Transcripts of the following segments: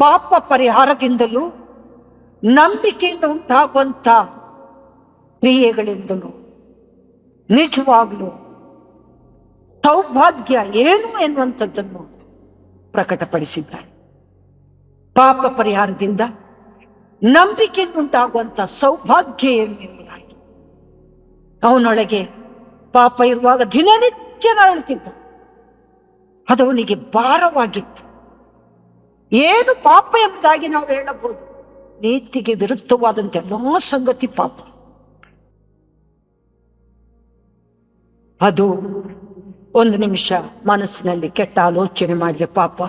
ಪಾಪ ಪರಿಹಾರದಿಂದಲೂ ನಂಬಿಕೆಯಿಂದ ಉಂಟಾಗುವಂಥ ಕ್ರಿಯೆಗಳಿಂದಲೂ, ನಿಜವಾಗ್ಲೂ ಸೌಭಾಗ್ಯ ಏನು ಎನ್ನುವಂಥದ್ದನ್ನು ಪ್ರಕಟಪಡಿಸಿದ್ದಾರೆ. ಪಾಪ ಪರಿಹಾರದಿಂದ ನಂಬಿಕೆಯಿಂದ ಉಂಟಾಗುವಂಥ ಸೌಭಾಗ್ಯ ಏನು ಎಂಬುದಾಗಿ. ಅವನೊಳಗೆ ಪಾಪ ಇರುವಾಗ ದಿನನಿತ್ಯ ನರಳುತ್ತಿದ್ದ. ಅದು ಅವನಿಗೆ ಭಾರವಾಗಿತ್ತು. ಏನು ಪಾಪ ಎಂಬುದಾಗಿ ನಾವು ಹೇಳಬಹುದು. ನೀತಿಗೆ ವಿರುದ್ಧವಾದಂತೆ ಎಲ್ಲ ಸಂಗತಿ ಪಾಪ. ಅದು ಒಂದು ನಿಮಿಷ ಮನಸ್ಸಿನಲ್ಲಿ ಕೆಟ್ಟ ಆಲೋಚನೆ ಮಾಡಿದ್ರೆ ಪಾಪ.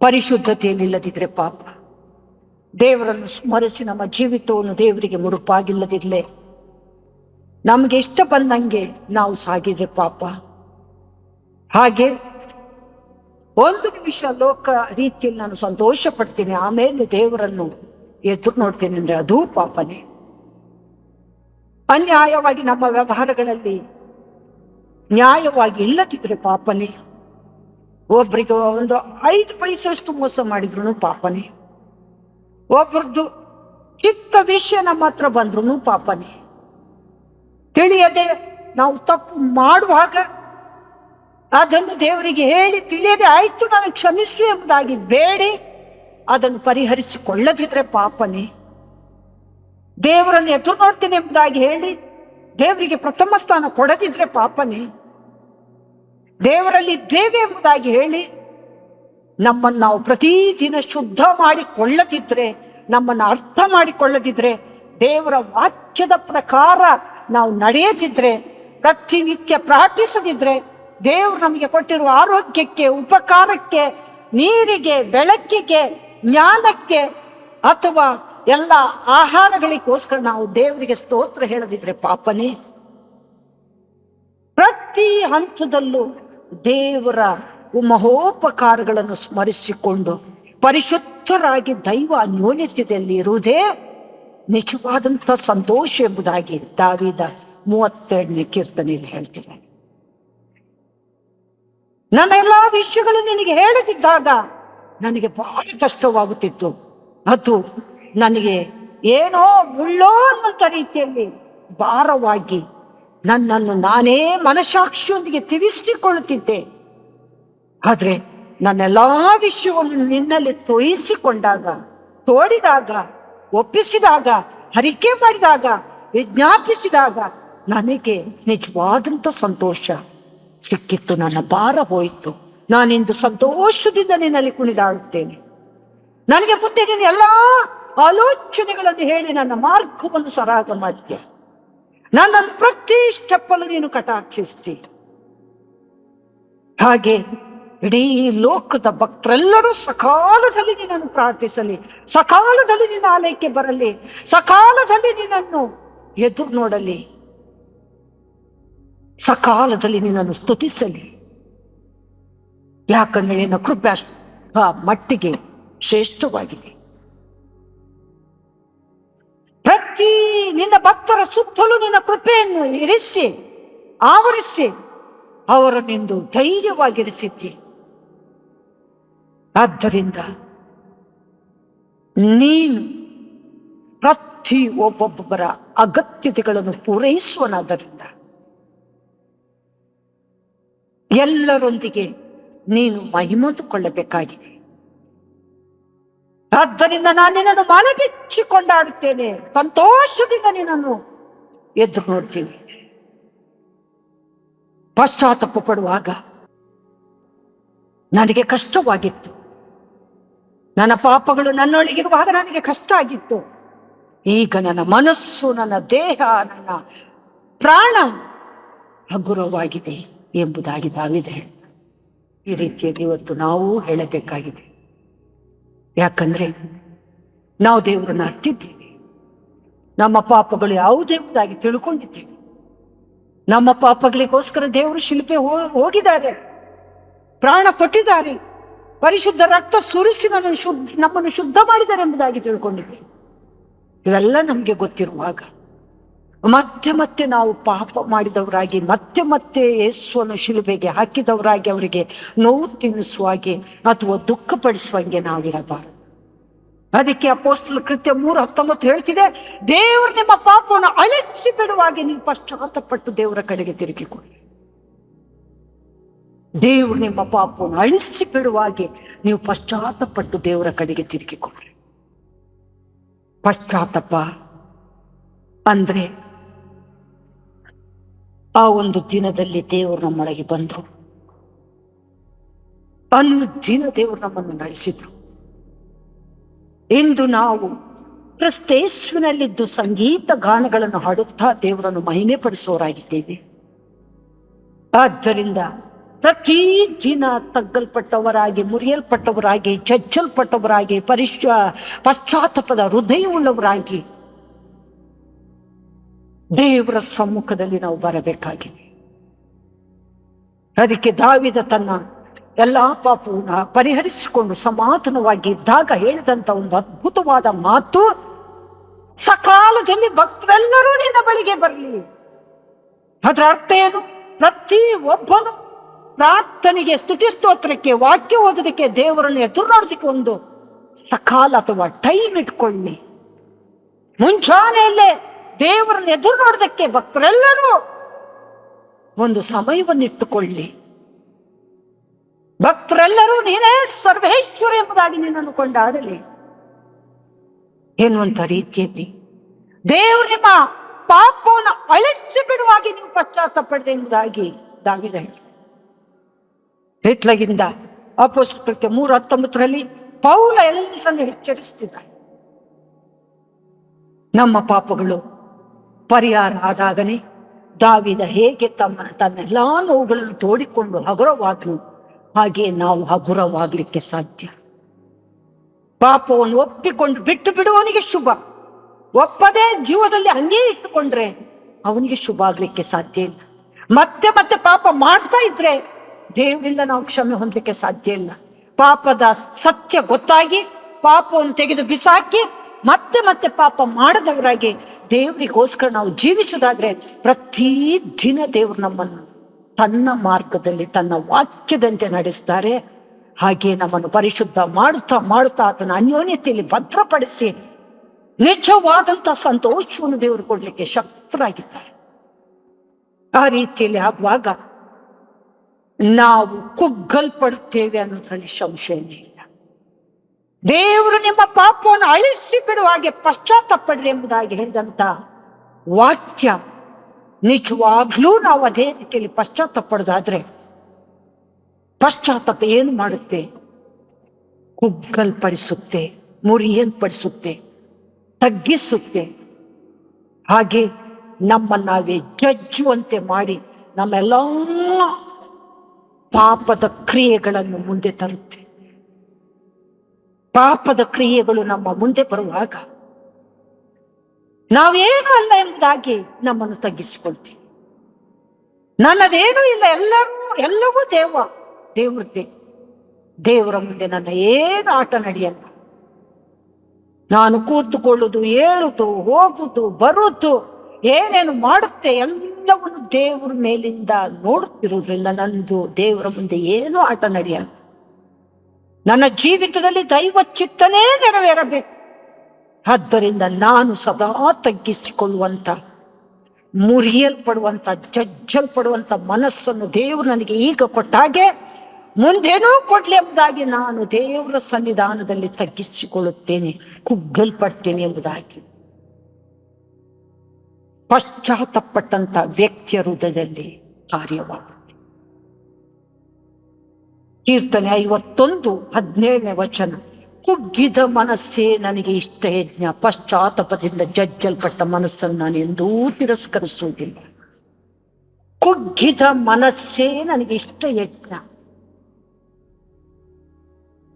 ಪರಿಶುದ್ಧತೆಯಲ್ಲಿಲ್ಲದಿದ್ರೆ ಪಾಪ. ದೇವರನ್ನು ಸ್ಮರಿಸಿ ನಮ್ಮ ಜೀವಿತವನ್ನು ದೇವರಿಗೆ ಮುಡುಪಾಗಿಲ್ಲದಿರಲೇ. ನಮಗೆ ಇಷ್ಟ ಬಂದಂಗೆ ನಾವು ಸಾಗಿದ್ರೆ ಪಾಪ. ಹಾಗೆ ಒಂದು ನಿಮಿಷ ಲೋಕ ರೀತಿಯಲ್ಲಿ ನಾನು ಸಂತೋಷ ಪಡ್ತೀನಿ ಆಮೇಲೆ ದೇವರನ್ನು ಎದುರು ನೋಡ್ತೇನೆ ಅಂದ್ರೆ ಅದೂ ಪಾಪನೇ. ಅನ್ಯಾಯವಾಗಿ ನಮ್ಮ ವ್ಯವಹಾರಗಳಲ್ಲಿ ನ್ಯಾಯವಾಗಿ ಇಲ್ಲದಿದ್ರೆ ಪಾಪನೇ. ಒಬ್ರಿಗೆ ಒಂದು ಐದು ಪೈಸಷ್ಟು ಮೋಸ ಮಾಡಿದ್ರು ಪಾಪನೆ. ಒಬ್ರದ್ದು ಚಿಕ್ಕ ವಿಷಯ ನಮ್ಮ ಹತ್ರ ಬಂದ್ರು ಪಾಪನೆ. ತಿಳಿಯದೆ ನಾವು ತಪ್ಪು ಮಾಡುವಾಗ ಅದನ್ನು ದೇವರಿಗೆ ಹೇಳಿ ತಿಳಿಯದೆ ಆಯ್ತು, ನಾನು ಕ್ಷಮಿಸು ಎಂಬುದಾಗಿ ಬೇಡಿ. ಅದನ್ನು ಪರಿಹರಿಸಿಕೊಳ್ಳದಿದ್ರೆ ಪಾಪನೇ. ದೇವರನ್ನು ಎದುರು ನೋಡ್ತೇನೆ ಎಂಬುದಾಗಿ ಹೇಳಿ, ದೇವರಿಗೆ ಪ್ರಥಮ ಸ್ಥಾನ ಕೊಡದಿದ್ರೆ ಪಾಪನೆ. ದೇವರಲ್ಲಿ ದೇವೆ ಎಂಬುದಾಗಿ ಹೇಳಿ, ನಮ್ಮನ್ನು ನಾವು ಪ್ರತಿದಿನ ಶುದ್ಧ ಮಾಡಿಕೊಳ್ಳದಿದ್ರೆ, ನಮ್ಮನ್ನು ಅರ್ಥ ಮಾಡಿಕೊಳ್ಳದಿದ್ರೆ, ದೇವರ ವಾಕ್ಯದ ಪ್ರಕಾರ ನಾವು ನಡೆಯದಿದ್ರೆ, ಪ್ರತಿನಿತ್ಯ ಪ್ರಾರ್ಥಿಸದಿದ್ರೆ ದೇವರು ನಮಗೆ ಕೊಟ್ಟಿರುವ ಆರೋಗ್ಯಕ್ಕೆ, ಉಪಕಾರಕ್ಕೆ, ನೀರಿಗೆ, ಬೆಳಕಿಗೆ, ಜ್ಞಾನಕ್ಕೆ ಅಥವಾ ಎಲ್ಲ ಆಹಾರಗಳಿಗೋಸ್ಕರ ನಾವು ದೇವರಿಗೆ ಸ್ತೋತ್ರ ಹೇಳದಿದ್ರೆ ಪಾಪನೇ. ಪ್ರತಿ ಹಂತದಲ್ಲೂ ದೇವರ ಮಹೋಪಕಾರಗಳನ್ನು ಸ್ಮರಿಸಿಕೊಂಡು ಪರಿಶುದ್ಧರಾಗಿ ದೈವ ಅನ್ಯೋನ್ಯತೆಯಲ್ಲಿ ಇರುವುದೇ ನಿಜವಾದಂಥ ಸಂತೋಷ ಎಂಬುದಾಗಿ ದಾವಿದ ಮೂವತ್ತೆರಡನೇ ಕೀರ್ತನೆಯಲ್ಲಿ ಹೇಳ್ತಿದ್ದಾರೆ ನನ್ನ ಎಲ್ಲ ವಿಷಯಗಳು ನಿನಗೆ ಹೇಳದಿದ್ದಾಗ ನನಗೆ ಬಹಳ ಕಷ್ಟವಾಗುತ್ತಿತ್ತು. ಅದು ನನಗೆ ಏನೋ ಮುಳ್ಳೋ ಅನ್ನುವಂಥ ರೀತಿಯಲ್ಲಿ ಭಾರವಾಗಿ ನನ್ನನ್ನು ನಾನೇ ಮನಸಾಕ್ಷಿಯೊಂದಿಗೆ ತಿಳಿಸಿಕೊಳ್ಳುತ್ತಿದ್ದೆ. ಆದರೆ ನನ್ನೆಲ್ಲಾ ವಿಷಯವನ್ನು ನಿನ್ನಲ್ಲಿ ತೋಯಿಸಿಕೊಂಡಾಗ, ತೋಡಿದಾಗ, ಒಪ್ಪಿಸಿದಾಗ, ಹರಿಕೆ ಮಾಡಿದಾಗ, ವಿಜ್ಞಾಪಿಸಿದಾಗ ನನಗೆ ನಿಜವಾದಂಥ ಸಂತೋಷ. ಸಿಕ್ಕಿತ್ತು, ನನ್ನ ಭಾರ ಹೋಯಿತು. ನಾನಿಂದು ಸಂತೋಷದಿಂದ ನಿನ್ನಲ್ಲಿ ಕುಣಿದಾಡುತ್ತೇನೆ. ನನಗೆ ಮುಂದೆ ನೀನು ಎಲ್ಲ ಆಲೋಚನೆಗಳನ್ನು ಹೇಳಿ ನನ್ನ ಮಾರ್ಗವನ್ನು ಸರಾಗ ಮಾಡ್ತೀಯ. ನನ್ನನ್ನು ಪ್ರತಿ ಸ್ಟೆಪ್ಪಲ್ಲೂ ನೀನು ಕಟಾಕ್ಷಿಸ್ತಿ. ಹಾಗೆ ಇಡೀ ಲೋಕದ ಭಕ್ತರೆಲ್ಲರೂ ಸಕಾಲದಲ್ಲಿ ನಿನ್ನನ್ನು ಪ್ರಾರ್ಥಿಸಲಿ. ಸಕಾಲದಲ್ಲಿ ನಿನ್ನ ಆಲಯಕ್ಕೆ ಬರಲಿ. ಸಕಾಲದಲ್ಲಿ ನಿನ್ನನ್ನು ಎದುರು ನೋಡಲಿ. ಸಕಾಲದಲ್ಲಿ ನಿನ್ನನ್ನು ಸ್ತುತಿಸಲಿ. ಯಾಕಂದ್ರೆ ನಿನ್ನ ಕೃಪೆ ಅಷ್ಟ ಮಟ್ಟಿಗೆ ಶ್ರೇಷ್ಠವಾಗಿದೆ. ಪ್ರತಿ ನಿನ್ನ ಭಕ್ತರ ಸುತ್ತಲೂ ನಿನ್ನ ಕೃಪೆಯನ್ನು ಇರಿಸಿ, ಆವರಿಸಿ ಅವರನ್ನೆಂದು ಧೈರ್ಯವಾಗಿರಿಸಿದ್ದೆ ಆದ್ದರಿಂದ ನೀನು ಪ್ರತಿ ಒಬ್ಬೊಬ್ಬರ ಅಗತ್ಯತೆಗಳನ್ನು ಪೂರೈಸುವನಾದ್ದರಿಂದ ಎಲ್ಲರೊಂದಿಗೆ ನೀನು ಮಹಿಮಂದುಕೊಳ್ಳಬೇಕಾಗಿದೆ. ಆದ್ದರಿಂದ ನಾನು ನಿನ್ನನ್ನು ಮನಬಿಚ್ಚಿ ಕೊಂಡಾಡುತ್ತೇನೆ ಸಂತೋಷದಿಂದ ನಿನ್ನನ್ನು ಎದುರು ನೋಡ್ತೀನಿ ಪಶ್ಚಾತ್ತಾಪ ಪಡುವಾಗ ನನಗೆ ಕಷ್ಟವಾಗಿತ್ತು. ನನ್ನ ಪಾಪಗಳು ನನ್ನೊಳಗಿರುವಾಗ ನನಗೆ ಕಷ್ಟ ಆಗಿತ್ತು. ಈಗ ನನ್ನ ಮನಸ್ಸು, ನನ್ನ ದೇಹ, ನನ್ನ ಪ್ರಾಣ ಹಗುರವಾಗಿದೆ. ಎಂಬುದಾಗಿ ತಾವಿದೆ ಈ ರೀತಿಯಲ್ಲಿ ಇವತ್ತು ನಾವು ಹೇಳಬೇಕಾಗಿದೆ. ಯಾಕಂದ್ರೆ ನಾವು ದೇವರನ್ನು ಅರ್ತಿದ್ದೇವೆ. ನಮ್ಮ ಪಾಪಗಳು ಯಾವುದೆಂಬುದಾಗಿ ತಿಳ್ಕೊಂಡಿದ್ದೇವೆ. ನಮ್ಮ ಪಾಪಗಳಿಗೋಸ್ಕರ ದೇವರು ಶಿಲ್ಪೆ ಹೋಗಿದ್ದಾರೆ. ಪ್ರಾಣ ಕೊಟ್ಟಿದ್ದಾರೆ. ಪರಿಶುದ್ಧ ರಕ್ತ ಸುರಿಸಿ ಶುದ್ಧ, ನಮ್ಮನ್ನು ಶುದ್ಧ ಮಾಡಿದ್ದಾರೆ ಎಂಬುದಾಗಿ ತಿಳ್ಕೊಂಡಿದ್ದೇವೆ. ಇವೆಲ್ಲ ನಮಗೆ ಗೊತ್ತಿರುವಾಗ ಮತ್ತೆ ಮತ್ತೆ ನಾವು ಪಾಪ ಮಾಡಿದವರಾಗಿ, ಮತ್ತೆ ಮತ್ತೆ ಯೇಸುವನ್ನು ಶಿಲುಬೆಗೆ ಹಾಕಿದವರಾಗಿ ಅವರಿಗೆ ನೋವು ತಿನ್ನಿಸುವಾಗೆ ಅಥವಾ ದುಃಖಪಡಿಸುವಂಗೆ ನಾವಿರಬಾರದು. ಅದಕ್ಕೆ ಅಪೋಸ್ತಲ ಕೃತ್ಯ ಮೂರು ಹತ್ತೊಂಬತ್ತು ಹೇಳ್ತಿದೆ, ದೇವರು ನಿಮ್ಮ ಪಾಪವನ್ನು ಅಳಿಸಿ ಬಿಡುವಾಗೆ ನೀವು ಪಶ್ಚಾತ್ತಪಟ್ಟು ದೇವರ ಕಡೆಗೆ ತಿರುಗಿಕೊಳ್ಳಿ. ದೇವರು ನಿಮ್ಮ ಪಾಪವನ್ನು ಅಳಿಸಿ ಬಿಡುವಾಗೆ ನೀವು ಪಶ್ಚಾತ್ತಪಟ್ಟು ದೇವರ ಕಡೆಗೆ ತಿರುಗಿಕೊಳ್ಳಿ. ಪಶ್ಚಾತ್ತಪ ಅಂದ್ರೆ ಆ ಒಂದು ದಿನದಲ್ಲಿ ದೇವರು ನಮ್ಮೊಳಗೆ ಬಂದರು. ದಿನ ದೇವರು ನಮ್ಮನ್ನು ನಡೆಸಿದ್ರು. ಇಂದು ನಾವು ಕ್ರಿಸ್ತೇಶ್ವನಲ್ಲಿದ್ದು ಸಂಗೀತ ಗಾನಗಳನ್ನು ಹಾಡುತ್ತಾ ದೇವರನ್ನು ಮಹಿಮೆ ಪಡಿಸುವವರಾಗಿದ್ದೇವೆ ಆದ್ದರಿಂದ ಪ್ರತಿ ದಿನ ತಗ್ಗಲ್ಪಟ್ಟವರಾಗಿ, ಮುರಿಯಲ್ಪಟ್ಟವರಾಗಿ, ಚಚ್ಚಲ್ಪಟ್ಟವರಾಗಿ ಪರಿಶ್ವ ಪಶ್ಚಾತ್ತಪದ ಹೃದಯವುಳ್ಳವರಾಗಿ ದೇವರ ಸಮ್ಮುಖದಲ್ಲಿ ನಾವು ಬರಬೇಕಾಗಿದೆ. ಅದಕ್ಕೆ ದಾವಿದ ತನ್ನ ಎಲ್ಲಾ ಪಾಪವನ್ನು ಪರಿಹರಿಸಿಕೊಂಡು ಸಮಾಧಾನವಾಗಿ ಇದ್ದಾಗ ಹೇಳಿದಂತ ಒಂದು ಅದ್ಭುತವಾದ ಮಾತು, ಸಕಾಲದಲ್ಲಿ ಭಕ್ತರೆಲ್ಲರೂ ನಿನ್ನ ಬಳಿಗೆ ಬರಲಿ. ಅದರ ಅರ್ಥ ಏನು? ಪ್ರತಿ ಒಬ್ಬನು ಪ್ರಾರ್ಥನೆಗೆ ಸ್ತುತಿ ಸ್ತೋತ್ರಕ್ಕೆ ವಾಕ್ಯ ಓದೋದಕ್ಕೆ, ದೇವರನ್ನು ಎದುರು ನೋಡೋದಕ್ಕೆ ಒಂದು ಸಕಾಲ ಅಥವಾ ಟೈಮ್ ಇಟ್ಕೊಳ್ಳಿ. ಮುಂಚಾನೆಯಲ್ಲೇ ದೇವರನ್ನು ಎದುರು ನೋಡೋದಕ್ಕೆ ಭಕ್ತರೆಲ್ಲರೂ ಒಂದು ಸಮಯವನ್ನು ಇಟ್ಟುಕೊಳ್ಳಿ ಭಕ್ತರೆಲ್ಲರೂ ನೀನೇ ಸರ್ವೇಶ್ವರ ಎಂಬುದಾಗಿ ನಿನ್ನನ್ನು ಕೊಂಡಾಡಲಿ. ಎನ್ನುವಂಥ ರೀತಿಯಲ್ಲಿ ದೇವರು ನಿಮ್ಮ ಪಾಪವನ್ನು ಅಳಿಸಿ ಬಿಡುವಾಗಿ ನೀವು ಪಶ್ಚಾತ್ತಾಪಡಿದೆ ಎಂಬುದಾಗಿ ದಾವಿದ ಹಿಟ್ಲಗಿಂದ ಅಪೋಸ್ತ ಮೂರು ಹತ್ತೊಂಬತ್ತರಲ್ಲಿ ಪೌಲ ಎಲ್ಲರನ್ನು ಎಚ್ಚರಿಸ್ತಿದ್ದಾರೆ ನಮ್ಮ ಪಾಪಗಳು ಪರಿಹಾರ ಆದಾಗನೆ ದಾವಿದ ಹೇಗೆ ತಮ್ಮ ತನ್ನೆಲ್ಲ ನೋವುಗಳನ್ನು ತೋಡಿಕೊಂಡು ಹಗುರವಾಗ್ಲು ಹಾಗೆ ನಾವು ಹಗುರವಾಗಲಿಕ್ಕೆ ಸಾಧ್ಯ. ಪಾಪವನ್ನು ಒಪ್ಪಿಕೊಂಡು ಬಿಟ್ಟು ಬಿಡುವವನಿಗೆ ಶುಭ. ಒಪ್ಪದೇ ಜೀವದಲ್ಲಿ ಹಂಗೇ ಇಟ್ಟುಕೊಂಡ್ರೆ ಅವನಿಗೆ ಶುಭ ಆಗ್ಲಿಕ್ಕೆ ಸಾಧ್ಯ ಇಲ್ಲ. ಮತ್ತೆ ಮತ್ತೆ ಪಾಪ ಮಾಡ್ತಾ ಇದ್ರೆ ದೇವರಿಂದ ನಾವು ಕ್ಷಮೆ ಹೊಂದಲಿಕ್ಕೆ ಸಾಧ್ಯ ಇಲ್ಲ. ಪಾಪದ ಸತ್ಯ ಗೊತ್ತಾಗಿ ಪಾಪವನ್ನು ತೆಗೆದು ಬಿಸಾಕಿ ಮತ್ತೆ ಮತ್ತೆ ಪಾಪ ಮಾಡದವರಾಗಿ ದೇವರಿಗೋಸ್ಕರ ನಾವು ಜೀವಿಸೋದಾದ್ರೆ ಪ್ರತಿ ದಿನ ದೇವ್ರು ನಮ್ಮನ್ನು ತನ್ನ ಮಾರ್ಗದಲ್ಲಿ, ತನ್ನ ವಾಕ್ಯದಂತೆ ನಡೆಸ್ತಾರೆ. ಹಾಗೆ ನಮ್ಮನ್ನು ಪರಿಶುದ್ಧ ಮಾಡುತ್ತಾ ಮಾಡುತ್ತಾ ಆತನ ಅನ್ಯೋನ್ಯತೆಯಲ್ಲಿ ಭದ್ರಪಡಿಸಿ ನಿಜವಾದಂಥ ಸಂತೋಷವನ್ನು ದೇವರು ಕೊಡ್ಲಿಕ್ಕೆ ಶಕ್ತರಾಗಿದ್ದಾರೆ. ಆ ರೀತಿಯಲ್ಲಿ ಆಗುವಾಗ ನಾವು ಕುಗ್ಗಲ್ಪಡುತ್ತೇವೆ ಅನ್ನೋದ್ರಲ್ಲಿ ಸಂಶಯನೇ ದೇವರು ನಿಮ್ಮ ಪಾಪವನ್ನು ಅಳಿಸಿ ಬಿಡುವ ಹಾಗೆ ಪಶ್ಚಾತ್ತಪಡ್ರಿ ಎಂಬುದಾಗಿ ಹೇಳಿದಂತ ವಾಕ್ಯ ನಿಜವಾಗ್ಲೂ ನಾವು ಅದೇ ರೀತಿಯಲ್ಲಿ ಪಶ್ಚಾತ್ತಪಡೋದಾದ್ರೆ ಪಶ್ಚಾತ್ತಾಪ ಏನು ಮಾಡುತ್ತೆ? ಕುಗ್ಗಲ್ಪಡಿಸುತ್ತೆ, ಮುರಿಯಲ್ಪಡಿಸುತ್ತೆ, ತಗ್ಗಿಸುತ್ತೆ. ಹಾಗೆ ನಮ್ಮನ್ನಾವೇ ಜಜ್ಜುವಂತೆ ಮಾಡಿ ನಮ್ಮೆಲ್ಲ ಪಾಪದ ಕ್ರಿಯೆಗಳನ್ನು ಮುಂದೆ ತರುತ್ತೆ. ಪಾಪದ ಕ್ರಿಯೆಗಳು ನಮ್ಮ ಮುಂದೆ ಬರುವಾಗ ನಾವೇನು ಅಲ್ಲ ಎಂಬುದಾಗಿ ನಮ್ಮನ್ನು ತಗ್ಗಿಸಿಕೊಳ್ತೀವಿ. ನನ್ನದೇನು ಇಲ್ಲ, ಎಲ್ಲರೂ, ಎಲ್ಲವೂ ದೇವ ದೇವ್ರದ್ದೇ ದೇವರ ಮುಂದೆ ನನ್ನ ಏನು ಆಟ ನಡೆಯಲ್ಲ. ನಾನು ಕೂತುಕೊಳ್ಳುದು ಏಳುದು ಹೋಗುದು, ಬರುದು, ಏನೇನು ಮಾಡುತ್ತೆ, ಎಲ್ಲವನ್ನು ದೇವ್ರ ಮೇಲಿಂದ ನೋಡುತ್ತಿರುವುದರಿಂದ ನಂದು ದೇವರ ಮುಂದೆ ಏನು ಆಟ ನಡೆಯಲ್ಲ. ನನ್ನ ಜೀವಿತದಲ್ಲಿ ದೈವ ಚಿತ್ತನೇ ನೆರವೇರಬೇಕು. ಆದ್ದರಿಂದ ನಾನು ಸದಾ ತಗ್ಗಿಸಿಕೊಳ್ಳುವಂಥ ಮುರಿಯಲ್ಪಡುವಂತ, ಜಜ್ಜಲ್ಪಡುವಂತ ಮನಸ್ಸನ್ನು ದೇವರು ನನಗೆ ಈಗ ಕೊಟ್ಟಾಗೆ, ಮುಂದೇನೂ ಕೊಡ್ಲಿ ಎಂಬುದಾಗಿ ನಾನು ದೇವರ ಸನ್ನಿಧಾನದಲ್ಲಿ ತಗ್ಗಿಸಿಕೊಳ್ಳುತ್ತೇನೆ, ಕುಗ್ಗಲ್ಪಡ್ತೇನೆ ಎಂಬುದಾಗಿ. ಪಶ್ಚಾತ್ತಪಟ್ಟಂತ ವ್ಯಕ್ತಿಯ ಹೃದಯದಲ್ಲಿ ಕಾರ್ಯವಾಗುತ್ತೆ ಕೀರ್ತನೆ ಐವತ್ತೊಂದು ಹದಿನೇಳನೇ ವಚನ. ಕುಗ್ಗಿದ ಮನಸ್ಸೇ ನನಗೆ ಇಷ್ಟ ಯಜ್ಞ. ಪಶ್ಚಾತ್ತಾಪದಿಂದ ಜಜ್ಜಲ್ಪಟ್ಟ ಮನಸ್ಸನ್ನು ನಾನು ಎಂದೂ ತಿರಸ್ಕರಿಸುವುದಿಲ್ಲ. ಕುಗ್ಗಿದ ಮನಸ್ಸೇ ನನಗೆ ಇಷ್ಟ ಯಜ್ಞ.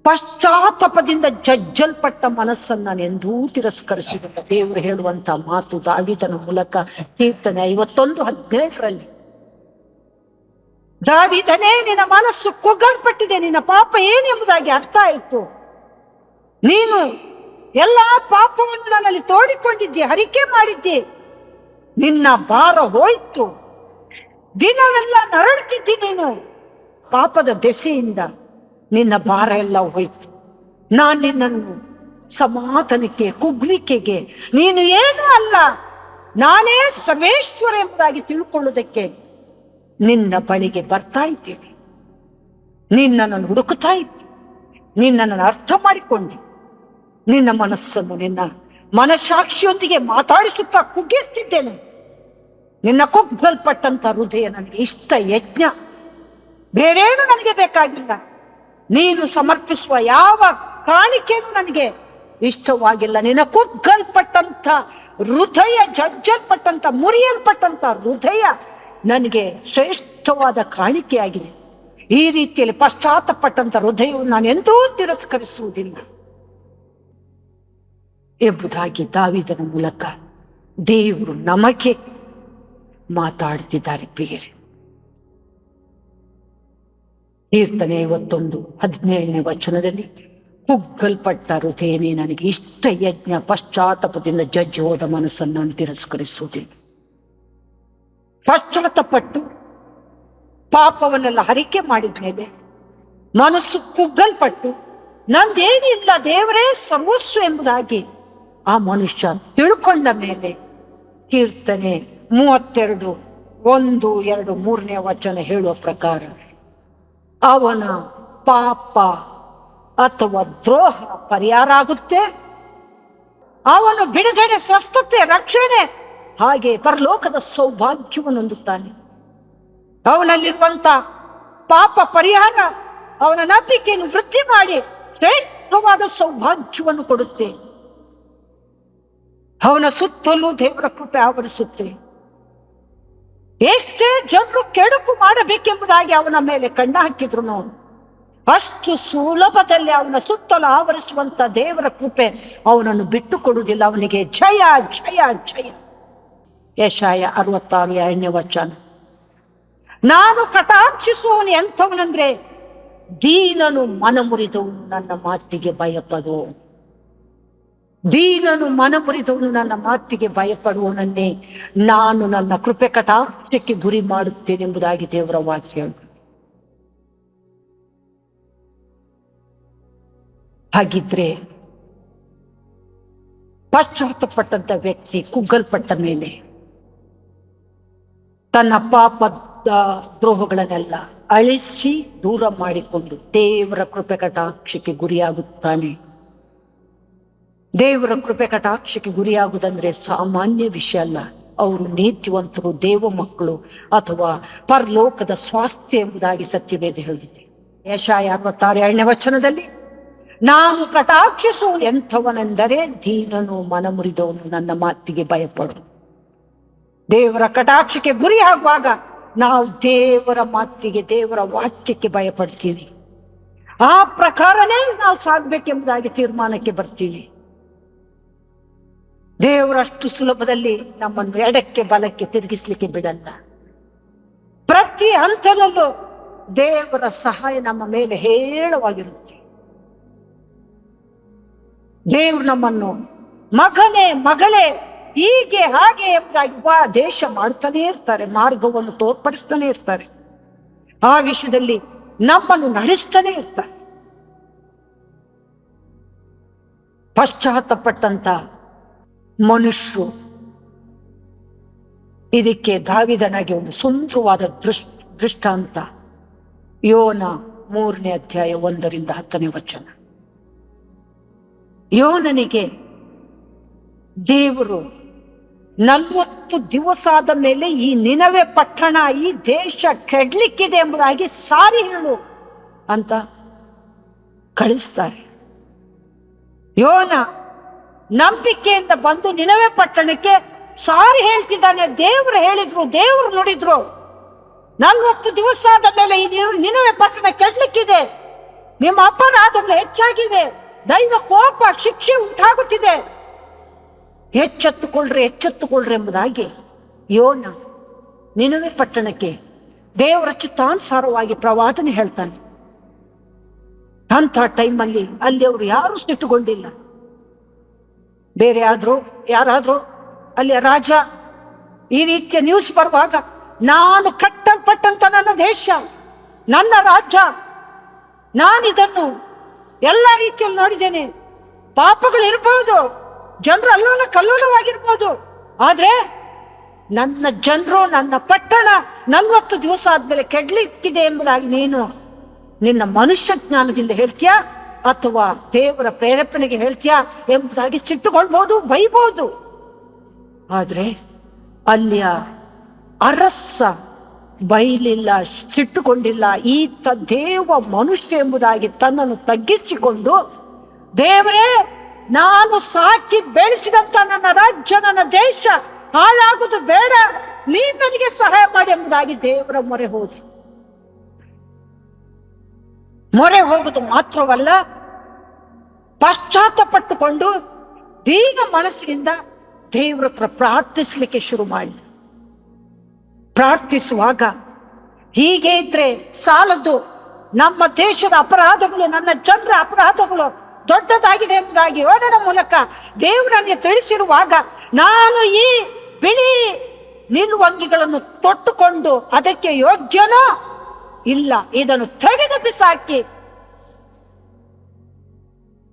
ಪಶ್ಚಾತ್ತಾಪದಿಂದ ಜಜ್ಜಲ್ಪಟ್ಟ ಮನಸ್ಸನ್ನು ನಾನು ಎಂದೂ ತಿರಸ್ಕರಿಸುವುದಿಲ್ಲ. ದೇವರು ಹೇಳುವಂತ ಮಾತು ದಾವಿದನ ಮೂಲಕ ಕೀರ್ತನೆ ಐವತ್ತೊಂದು ಹದಿನೇಳರಲ್ಲಿ. ದಾವಿದನೇ, ನಿನ್ನ ಮನಸ್ಸು ಕುಗ್ಗಲ್ಪಟ್ಟಿದೆ ನಿನ್ನ ಪಾಪ ಏನೆಂಬುದಾಗಿ ಅರ್ಥ ಆಯಿತು. ನೀನು ಎಲ್ಲ ಪಾಪವನ್ನು ನನ್ನಲ್ಲಿ ತೋಡಿಕೊಂಡಿದ್ದೆ ಹರಿಕೆ ಮಾಡಿದ್ದೆ ನಿನ್ನ ಭಾರ ಹೋಯ್ತು. ದಿನವೆಲ್ಲ ನರಳುತ್ತಿದ್ದಿ ನೀನು. ಪಾಪದ ದೆಸೆಯಿಂದ ನಿನ್ನ ಭಾರ ಎಲ್ಲ ಹೋಯ್ತು. ನಾನು ನಿನ್ನನ್ನು ಸಮಾಧಾನಕ್ಕೆ, ಕುಗ್ಲಿಕೆಗೆ, ನೀನು ಏನೂ ಅಲ್ಲ. ನಾನೇ ಸಮೇಶ್ವರ ಎಂಬುದಾಗಿ ತಿಳ್ಕೊಳ್ಳುವುದಕ್ಕೆ ನಿನ್ನ ಬಳಿಗೆ ಬರ್ತಾ ಇದ್ದೇನೆ. ನಿನ್ನನ್ನು ಹುಡುಕುತ್ತಾ ಇದ್ದೆ ನಿನ್ನನ್ನು ಅರ್ಥ ಮಾಡಿಕೊಂಡೆ. ನಿನ್ನ ಮನಸ್ಸನ್ನು ನಿನ್ನ ಮನಸ್ಸಾಕ್ಷಿಯೊಂದಿಗೆ ಮಾತಾಡಿಸುತ್ತಾ ಕುಗ್ಗಿಸ್ತಿದ್ದೇನೆ. ನಿನ್ನ ಕುಗ್ಗಲ್ಪಟ್ಟಂತ ಹೃದಯ ನನಗೆ ಇಷ್ಟ ಯಜ್ಞ. ಬೇರೇನು ನನಗೆ ಬೇಕಾಗಿಲ್ಲ. ನೀನು ಸಮರ್ಪಿಸುವ ಯಾವ ಕಾಣಿಕೆಯೂ ನನಗೆ ಇಷ್ಟವಾಗಿಲ್ಲ. ನಿನ್ನ ಕುಗ್ಗಲ್ಪಟ್ಟಂತ ಹೃದಯ, ಜಜ್ಜಲ್ಪಟ್ಟಂತ, ಮುರಿಯಲ್ಪಟ್ಟಂತ ಹೃದಯ ನನಗೆ ಶ್ರೇಷ್ಠವಾದ ಕಾಣಿಕೆಯಾಗಿದೆ. ಈ ರೀತಿಯಲ್ಲಿ ಪಶ್ಚಾತ್ತಪಟ್ಟಂತ ಹೃದಯವು ನಾನು ಎಂದೂ ತಿರಸ್ಕರಿಸುವುದಿಲ್ಲ. ಎಂಬುದಾಗಿ ದಾವಿದನ ಮೂಲಕ ದೇವರು ನಮಗೆ ಮಾತಾಡ್ತಿದ್ದಾರೆ ಪ್ರಿಯರೇ. ಕೀರ್ತನೆ ಇವತ್ತೊಂದು ಹದಿನೇಳನೇ ವಚನದಲ್ಲಿ ಕುಗ್ಗಲ್ಪಟ್ಟ ಹೃದಯನೇ ನನಗೆ ಇಷ್ಟ ಯಜ್ಞ ಪಶ್ಚಾತ್ತಾಪದಿಂದ ಜಜ್ಜಿ ಮನಸ್ಸನ್ನು ನಾನು ತಿರಸ್ಕರಿಸುವುದಿಲ್ಲ. ಪಶ್ಚಾತ್ತಪಟ್ಟು ಪಾಪವನ್ನೆಲ್ಲ ಹರಿಕೆ ಮಾಡಿದ ಮೇಲೆ ಮನಸ್ಸು ಕುಗ್ಗಲ್ಪಟ್ಟು, ನಂದೇನಿಲ್ಲ, ದೇವರೇ ಸರ್ವಸ್ವ ಎಂಬುದಾಗಿ ಆ ಮನುಷ್ಯ ತಿಳ್ಕೊಂಡ ಮೇಲೆ ಕೀರ್ತನೆ ಮೂವತ್ತೆರಡು, ಒಂದು, ಎರಡು, ಮೂರನೇ ವಚನ ಹೇಳುವ ಪ್ರಕಾರ, ಅವನ ಪಾಪ ಅಥವಾ ದ್ರೋಹ ಪರಿಹಾರ ಆಗುತ್ತೆ. ಅವನು ಬಿಡುಗಡೆ ಸ್ವಸ್ಥತೆ, ರಕ್ಷಣೆ ಹಾಗೆ ಪರಲೋಕದ ಸೌಭಾಗ್ಯವನ್ನು ಹೊಂದುತ್ತಾನೆ ಅವನಲ್ಲಿರುವಂತ ಪಾಪ ಪರಿಹಾರ, ಅವನ ನಂಬಿಕೆಯನ್ನು ವೃದ್ಧಿ ಮಾಡಿ ಶ್ರೇಷ್ಠವಾದ ಸೌಭಾಗ್ಯವನ್ನು ಕೊಡುತ್ತೆ. ಅವನ ಸುತ್ತಲೂ ದೇವರ ಕೃಪೆ ಆವರಿಸುತ್ತೆ. ಎಷ್ಟೇ ಜನರು ಕೆಡುಕು ಮಾಡಬೇಕೆಂಬುದಾಗಿ ಅವನ ಮೇಲೆ ಕಣ್ಣ ಹಾಕಿದ್ರು ಅಷ್ಟು ಸುಲಭದಲ್ಲಿ ಅವನ ಸುತ್ತಲೂ ಆವರಿಸುವಂತ ದೇವರ ಕೃಪೆ ಅವನನ್ನು ಬಿಟ್ಟು ಕೊಡುವುದಿಲ್ಲ ಅವನಿಗೆ ಜಯ ಜಯ ಜಯ. ಯಶಾಯ ಅರವತ್ತಾರು ಎರಡನೇ ವಚನ. ನಾನು ಕಟಾಕ್ಷಿಸುವವನು ಎಂಥವನಂದ್ರೆ ದೀನನು ಮನಮುರಿದವನು ನನ್ನ ಮಾತಿಗೆ ಭಯಪಡು. ದೀನನು ಮನಮುರಿದವನು ನನ್ನ ಮಾತಿಗೆ ಭಯಪಡುವನನ್ನೇ ನಾನು ನನ್ನ ಕೃಪೆ ಕಟಾಕ್ಷಕ್ಕೆ ಗುರಿ ಮಾಡುತ್ತೇನೆ ಎಂಬುದಾಗಿ ದೇವರ ವಾಕ್ಯ. ಹಾಗಿದ್ರೆ ಪಶ್ಚಾತ್ತಪಟ್ಟಂತ ವ್ಯಕ್ತಿ ಕುಗ್ಗಲ್ಪಟ್ಟ ಮೇಲೆ ತನ್ನ ಪಾಪದ ದ್ರೋಹಗಳನ್ನೆಲ್ಲ ಅಳಿಸಿ ದೂರ ಮಾಡಿಕೊಂಡು ದೇವರ ಕೃಪೆ ಕಟಾಕ್ಷಕ್ಕೆ ಗುರಿಯಾಗುತ್ತಾನೆ. ದೇವರ ಕೃಪೆ ಕಟಾಕ್ಷಕ್ಕೆ ಗುರಿಯಾಗುವುದಂದ್ರೆ ಸಾಮಾನ್ಯ ವಿಷಯ ಅಲ್ಲ. ಅವರು ನೀತಿವಂತರು, ದೇವ ಮಕ್ಕಳು ಅಥವಾ ಪರಲೋಕದ ಸ್ವಾಸ್ಥ್ಯ ಎಂಬುದಾಗಿ ಸತ್ಯವೇದ ಹೇಳಿದೆ. ಯಶಾಯ ಅರವತ್ತಾರು ವಚನದಲ್ಲಿ, ನಾನು ಕಟಾಕ್ಷಿಸು ಎಂಥವನೆಂದರೆ ದೀನನು ಮನಮುರಿದವನು ನನ್ನ ಮಾತಿಗೆ ಭಯಪಡು ದೇವರ ಕಟಾಕ್ಷಕ್ಕೆ ಗುರಿಯಾಗುವಾಗ ನಾವು ದೇವರ ಮಾತಿಗೆ, ದೇವರ ವಾಕ್ಯಕ್ಕೆ ಭಯಪಡ್ತೀವಿ. ಆ ಪ್ರಕಾರನೇ ನಾವು ಸಾಗಬೇಕೆಂಬುದಾಗಿ ತೀರ್ಮಾನಕ್ಕೆ ಬರ್ತೀವಿ. ದೇವರಷ್ಟು ಸುಲಭದಲ್ಲಿ ನಮ್ಮನ್ನು ಎಡಕ್ಕೆ, ಬಲಕ್ಕೆ ತಿರುಗಿಸ್ಲಿಕ್ಕೆ ಬಿಡಲ್ಲ. ಪ್ರತಿ ಹಂತದಲ್ಲೂ ದೇವರ ಸಹಾಯ ನಮ್ಮ ಮೇಲೆ ಹೇಳವಾಗಿರುತ್ತೆ ದೇವ್ರು ನಮ್ಮನ್ನು ಮಗನೇ, ಮಗಳೇ ಹೀಗೆ ಹಾಗೆ ಎಂಬುದಾಗಿ ಉಪದೇಶ ಮಾಡ್ತಾನೆ ಇರ್ತಾರೆ, ಮಾರ್ಗವನ್ನು ತೋರ್ಪಡಿಸ್ತಾನೆ ಇರ್ತಾರೆ. ಆ ವಿಷಯದಲ್ಲಿ ನಮ್ಮನ್ನು ನಡೆಸ್ತಾನೆ ಇರ್ತಾರೆ. ಪಶ್ಚಾತ್ತಪಟ್ಟಂತ ಮನುಷ್ಯರು ಇದಕ್ಕೆ ದಾವಿದನಾಗಿ ಒಂದು ಸುಂದರವಾದ ದೃಶ್, ದೃಷ್ಟಾಂತ, ಯೋನ ಮೂರನೇ ಅಧ್ಯಾಯ ಒಂದರಿಂದ ಹತ್ತನೇ ವಚನ. ಯೋನನಿಗೆ ದೇವರು ನಲ್ವತ್ತು ದಿವಸ ಆದ ಮೇಲೆ ಈ ನಿನವೆ ಪಟ್ಟಣ, ಈ ದೇಶ ಕೆಡ್ಲಿಕ್ಕಿದೆ ಎಂಬುದಾಗಿ ಸಾರಿ ಹೇಳು ಅಂತ ಕಳಿಸ್ತಾರೆ. ಯೋನ ನಂಬಿಕೆಯಿಂದ ಬಂದು ನಿನವೆ ಪಟ್ಟಣಕ್ಕೆ ಸಾರಿ ಹೇಳ್ತಿದ್ದಾನೆ. ದೇವರು ಹೇಳಿದ್ರು, ದೇವರು ನುಡಿದ್ರು. ನಲ್ವತ್ತು ದಿವಸ ಆದ ಮೇಲೆ ಈ ನಿನ- ನಿನವೆ ಪಟ್ಟಣ ಕೆಡ್ಲಿಕ್ಕಿದೆ. ನಿಮ್ಮ ಅಪರಾಧಗಳು ಹೆಚ್ಚಾಗಿವೆ. ದೈವ ಕೋಪ, ಶಿಕ್ಷೆ ಉಂಟಾಗುತ್ತಿದೆ. ಎಚ್ಚೆತ್ತುಕೊಳ್ಳ್ರಿ ಎಚ್ಚೆತ್ತುಕೊಳ್ಳ್ರಿ ಎಂಬುದಾಗಿ ಯೋನ ನಿನವೆ ಪಟ್ಟಣಕ್ಕೆ ದೇವರ ಚಿತ್ತಾನುಸಾರವಾಗಿ ಪ್ರವಾದನೆ ಹೇಳ್ತಾನೆ. ಅಂಥ ಟೈಮಲ್ಲಿ ಅಲ್ಲಿ ಅವರು ಯಾರು ಸಿಟ್ಟುಗೊಂಡಿಲ್ಲ. ಬೇರೆ ಆದರೂ, ಯಾರಾದ್ರೂ ಅಲ್ಲಿ ರಾಜ ಈ ರೀತಿಯ ನ್ಯೂಸ್ ಬರುವಾಗ, ನಾನು ಕಟ್ಟಲ್ಪಟ್ಟಂತ ನನ್ನ ದೇಶ, ನನ್ನ ರಾಜ್ಯ, ನಾನಿದನ್ನು ಎಲ್ಲ ರೀತಿಯಲ್ಲಿ ನೋಡಿದ್ದೇನೆ. ಪಾಪಗಳು ಇರ್ಬೋದು ಜನರು ಅಲ್ಲೋಲ ಕಲ್ಲೋಲವಾಗಿರ್ಬೋದು. ಆದರೆ ನನ್ನ ಜನರು, ನನ್ನ ಪಟ್ಟಣ ನಲ್ವತ್ತು ದಿವಸ ಆದಮೇಲೆ ಕೆಡ್ಲಿಕ್ಕಿದೆ ಎಂಬುದಾಗಿ ನೀನು ನಿನ್ನ ಮನುಷ್ಯ ಜ್ಞಾನದಿಂದ ಹೇಳ್ತೀಯಾ? ಅಥವಾ ದೇವರ ಪ್ರೇರೇಪಣೆಗೆ ಹೇಳ್ತೀಯಾ ಎಂಬುದಾಗಿ ಸಿಟ್ಟುಕೊಳ್ಬೋದು ಬೈಬಹುದು ಆದರೆ ಅಲ್ಲಿಯ ಅರಸ ಬೈಲಿಲ್ಲ, ಸಿಟ್ಟುಕೊಂಡಿಲ್ಲ ಈತ ದೇವ ಮನುಷ್ಯ ಎಂಬುದಾಗಿ ತನ್ನನ್ನು ತಗ್ಗಿಸಿಕೊಂಡು ದೇವರೇ ನಾನು ಸಾಕಿ ಬೆಳೆಸಿದಂತ ನನ್ನ ರಾಜ್ಯ, ನನ್ನ ದೇಶ ಹಾಳಾಗುವುದು ಬೇಡ. ನೀನ್ ನನಗೆ ಸಹಾಯ ಮಾಡಿ ಎಂಬುದಾಗಿ ದೇವರ ಮೊರೆ ಹೋದ್ರು ಮೊರೆ ಹೋಗುದು ಮಾತ್ರವಲ್ಲ, ಪಶ್ಚಾತ್ತಪಟ್ಟುಕೊಂಡು ದೀನ ಮನಸ್ಸಿನಿಂದ ದೇವ್ರ ಹತ್ರ ಪ್ರಾರ್ಥಿಸ್ಲಿಕ್ಕೆ ಶುರು ಮಾಡಿ. ಪ್ರಾರ್ಥಿಸುವಾಗ ಹೀಗೆ ಇದ್ರೆ ಸಾಲದು ನಮ್ಮ ದೇಶದ ಅಪರಾಧಗಳು, ನನ್ನ ಜನರ ಅಪರಾಧಗಳು ದೊಡ್ಡದಾಗಿದೆ ಎಂಬುದಾಗಿ ವರ್ಣನ ಮೂಲಕ ದೇವರು ನನಗೆ ತಿಳಿಸಿರುವಾಗ ನಾನು ಈ ಬಿಳಿ ನಿಲುವಂಗಿಗಳನ್ನು ತೊಟ್ಟುಕೊಂಡು ಅದಕ್ಕೆ ಯೋಗ್ಯನೋ ಇಲ್ಲ, ಇದನ್ನು ತೆಗೆದು ಬಿಸಾಕಿ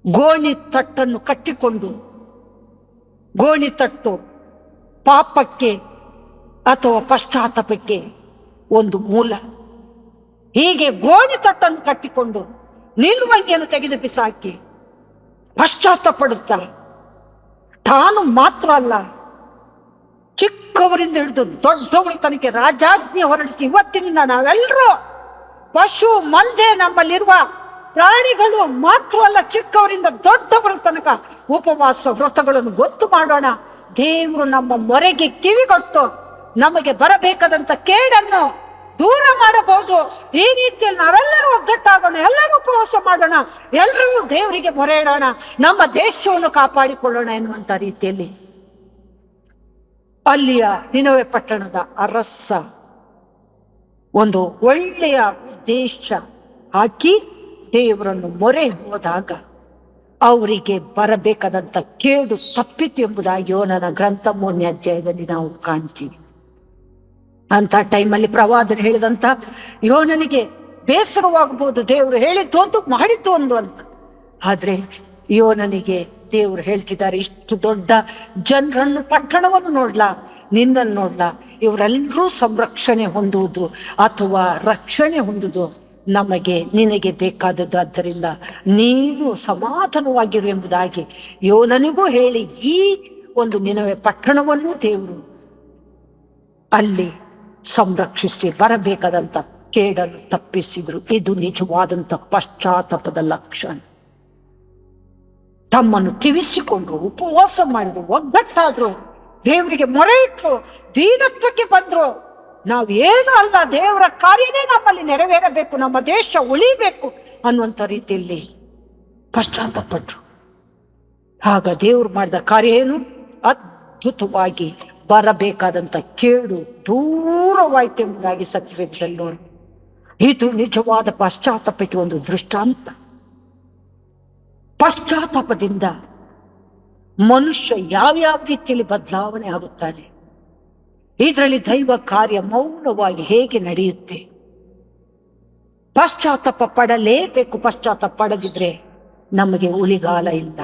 ಗೋಣಿ ತಟ್ಟನ್ನು ಕಟ್ಟಿಕೊಂಡು, ಗೋಣಿ ತಟ್ಟು ಪಾಪಕ್ಕೆ ಅಥವಾ ಪಶ್ಚಾತ್ತಾಪಕ್ಕೆ ಒಂದು ಮೂಲ. ಹೀಗೆ ಗೋಣಿ ತಟ್ಟನ್ನು ಕಟ್ಟಿಕೊಂಡು ನಿಲುವಂಗಿಯನ್ನು ತೆಗೆದು ಬಿಸಾಕಿ ಪಶ್ಚಾತ್ತಪಡುತ್ತಾ ತಾನು ಮಾತ್ರ ಅಲ್ಲ, ಚಿಕ್ಕವರಿಂದ ಹಿಡಿದು ದೊಡ್ಡವರ ತನಕ ರಾಜಾಜ್ಞೆ ಹೊರಡಿಸಿ ಇವತ್ತಿನಿಂದ ನಾವೆಲ್ಲರೂ ಪಶು, ಮಂದೆ ನಮ್ಮಲ್ಲಿರುವ ಪ್ರಾಣಿಗಳು ಮಾತ್ರ ಅಲ್ಲ, ಚಿಕ್ಕವರಿಂದ ದೊಡ್ಡವರ ತನಕ ಉಪವಾಸ ವ್ರತಗಳನ್ನು ಗೊತ್ತು ಮಾಡೋಣ. ದೇವರು ನಮ್ಮ ಮೊರೆಗೆ ಕಿವಿಗೊಟ್ಟು ನಮಗೆ ಬರಬೇಕಾದಂಥ ಕೇಡನ್ನು ದೂರ ಮಾಡಬಹುದು. ಈ ರೀತಿಯಲ್ಲಿ ನಾವೆಲ್ಲರೂ ಒಗ್ಗಟ್ಟಾಗೋಣ, ಎಲ್ಲರೂ ಉಪವಾಸ ಮಾಡೋಣ ಎಲ್ಲರೂ ದೇವರಿಗೆ ಮೊರೆ ಇಡೋಣ ನಮ್ಮ ದೇಶವನ್ನು ಕಾಪಾಡಿಕೊಳ್ಳೋಣ ಎನ್ನುವಂಥ ರೀತಿಯಲ್ಲಿ. ಅಲ್ಲಿಯ ನಿನವೆ ಪಟ್ಟಣದ ಅರಸ ಒಂದು ಒಳ್ಳೆಯ ಉದ್ದೇಶ ಹಾಕಿ ದೇವರನ್ನು ಮೊರೆ ಹೋದಾಗ ಅವರಿಗೆ ಬರಬೇಕಾದಂತ ಕೇಡು ತಪ್ಪಿತು ಎಂಬುದಾಗಿ ಯೋನನ ಗ್ರಂಥ ಮೂರನೇ ಅಧ್ಯಾಯದಲ್ಲಿ ನಾವು ಕಾಣ್ತೀವಿ. ಅಂತ ಟೈಮಲ್ಲಿ ಪ್ರವಾದರು ಹೇಳಿದಂತ ಯೋನನಿಗೆ ಬೇಸರವಾಗಬಹುದು, ದೇವರು ಹೇಳಿದ್ದು ಒಂದು, ಮಾಡಿದ್ದು ಒಂದು ಅಂತ. ಆದ್ರೆ ಯೋನನಿಗೆ ದೇವರು ಹೇಳ್ತಿದ್ದಾರೆ, ಇಷ್ಟು ದೊಡ್ಡ ಜನರನ್ನು ಪಟ್ಟಣವನ್ನು ನೋಡ್ಲಾ, ನಿನ್ನನ್ನು ನೋಡ್ಲಾ, ಇವರೆಲ್ಲರೂ ಸಂರಕ್ಷಣೆ ಹೊಂದುವುದು ಅಥವಾ ರಕ್ಷಣೆ ಹೊಂದುವುದು ನಮಗೆ, ನಿನಗೆ ಬೇಕಾದದ್ದು. ಆದ್ದರಿಂದ ನೀನು ಸಮಾಧಾನವಾಗಿರು ಎಂಬುದಾಗಿ ಯೋನನಿಗೂ ಹೇಳಿ, ಈ ಒಂದು ನಿನವೆ ಪಟ್ಟಣವನ್ನು ದೇವರು ಅಲ್ಲಿ ಸಂರಕ್ಷಿಸಿ ಬರಬೇಕಾದಂತ ಕೇಡನ್ನು ತಪ್ಪಿಸಿದ್ರು. ಇದು ನಿಜವಾದಂತ ಪಶ್ಚಾತ್ತಾಪದ ಲಕ್ಷಣ. ತಮ್ಮನ್ನು ತಿವಿಸಿಕೊಂಡ್ರು ಉಪವಾಸ ಮಾಡಿದ್ರು, ಒಗ್ಗಟ್ಟಾದ್ರು, ದೇವರಿಗೆ ಮೊರೆ ಇಟ್ರು ದೀನತ್ವಕ್ಕೆ ಬಂದ್ರು. ನಾವು ಏನು ಅಲ್ಲ, ದೇವರ ಕಾರ್ಯನೇ ನಮ್ಮಲ್ಲಿ ನೆರವೇರಬೇಕು, ನಮ್ಮ ದೇಶ ಉಳಿಬೇಕು ಅನ್ನುವಂಥ ರೀತಿಯಲ್ಲಿ ಪಶ್ಚಾತ್ತಾಪಟ್ರು ಆಗ ದೇವ್ರು ಮಾಡಿದ ಕಾರ್ಯ ಏನು? ಅದ್ಭುತವಾಗಿ ಬರಬೇಕಾದಂತ ಕೇಡು ದೂರವಾಯ್ತು ಎಂಬುದಾಗಿ ನೋಡಿ ಇದು ನಿಜವಾದ ಪಶ್ಚಾತ್ತಾಪಕ್ಕೆ ಒಂದು ದೃಷ್ಟಾಂತ. ಪಶ್ಚಾತ್ತಾಪದಿಂದ ಮನುಷ್ಯ ಯಾವ್ಯಾವ ರೀತಿಯಲ್ಲಿ ಬದಲಾವಣೆ ಆಗುತ್ತಾನೆ, ಇದರಲ್ಲಿ ದೈವ ಕಾರ್ಯ ಮೌನವಾಗಿ ಹೇಗೆ ನಡೆಯುತ್ತೆ? ಪಶ್ಚಾತ್ತಾಪ ಪಡಲೇಬೇಕು, ಪಶ್ಚಾತ್ತಾಪ ಪಡೆದಿದ್ರೆ ನಮಗೆ ಉಳಿಗಾಲ ಇಲ್ಲ.